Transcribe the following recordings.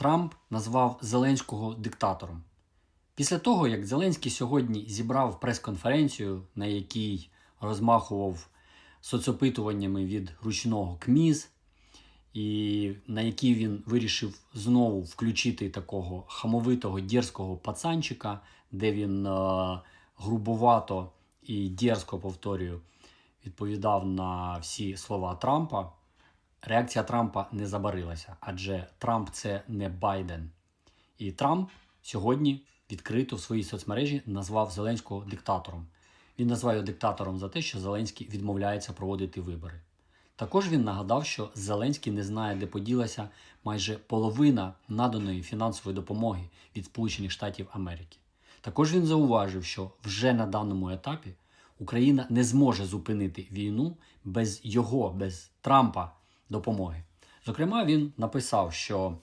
Трамп назвав Зеленського диктатором. Після того, як Зеленський сьогодні зібрав прес-конференцію, на якій розмахував соцопитуваннями від ручного КМІЗ, і на якій він вирішив знову включити такого хамовитого дерзкого пацанчика, де він е, грубовато і дерзко повторюю, відповідав на всі слова Трампа. Реакція Трампа не забарилася, адже Трамп це не Байден. І Трамп сьогодні відкрито в своїй соцмережі назвав Зеленського диктатором. Він назвав його диктатором за те, що Зеленський відмовляється проводити вибори. Також він нагадав, що Зеленський не знає, де поділася майже половина наданої фінансової допомоги від Сполучених Штатів Америки. Також він зауважив, що вже на даному етапі Україна не зможе зупинити війну без його, без Трампа допомоги. Зокрема, він написав, що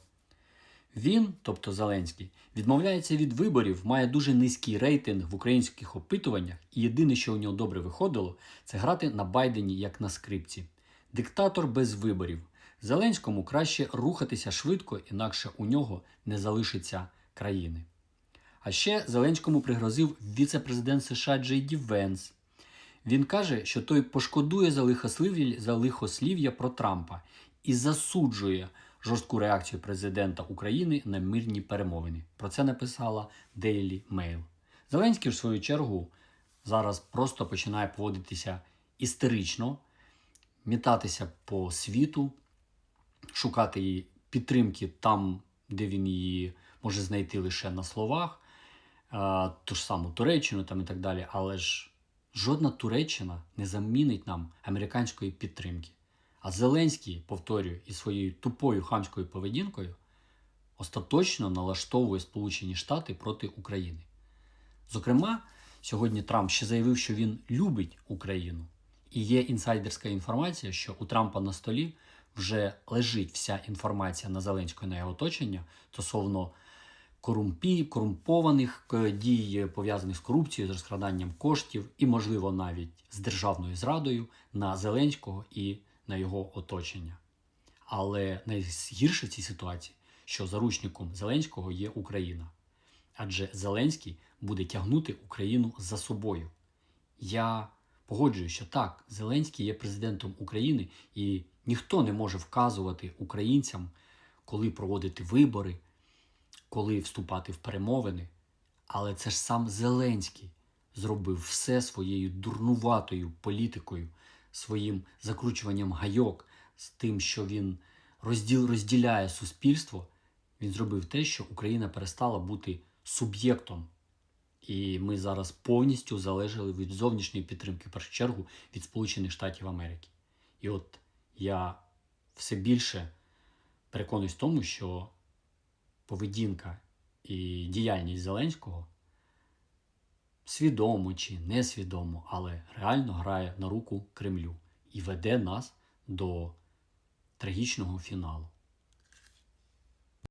він, тобто Зеленський, відмовляється від виборів, має дуже низький рейтинг в українських опитуваннях, і єдине, що у нього добре виходило, це грати на Байдені як на скрипці. Диктатор без виборів. Зеленському краще рухатися швидко, інакше у нього не залишиться країни. А ще Зеленському пригрозив віце-президент США Джей Ді Венс. Він каже, що той пошкодує за лихослів'я, лихослів'я про Трампа і засуджує жорстку реакцію президента України на мирні перемовини. Про це написала Daily Mail. Зеленський, в свою чергу, зараз просто починає поводитися істерично, мітатися по світу, шукати її підтримки там, де він її може знайти лише на словах, ту ж саму Туреччину там і так далі. Але ж жодна Туреччина не замінить нам американської підтримки. А Зеленський, повторюю, із своєю тупою хамською поведінкою остаточно налаштовує Сполучені Штати проти України. Зокрема, сьогодні Трамп ще заявив, що він любить Україну. І є інсайдерська інформація, що у Трампа на столі вже лежить вся інформація на Зеленського на його оточення стосовно корумпі, корумпованих е, дій, пов'язаних з корупцією, з розкраданням коштів і, можливо, навіть з державною зрадою на Зеленського і на його оточення. Але найгірше в цій ситуації, що заручником Зеленського є Україна. Адже Зеленський буде тягнути Україну за собою. Я погоджуюся, що так, Зеленський є президентом України, і ніхто не може вказувати українцям, коли проводити вибори, коли вступати в перемовини. Але це ж сам Зеленський зробив все своєю дурнуватою політикою, своїм закручуванням гайок, з тим, що він розділ, розділяє суспільство. Він зробив те, що Україна перестала бути суб'єктом. І ми зараз повністю залежали від зовнішньої підтримки, в першу чергу, від Сполучених Штатів Америки. І от я все більше переконуюсь в тому, що поведінка і діяльність Зеленського свідомо чи несвідомо, але реально грає на руку Кремлю і веде нас до трагічного фіналу.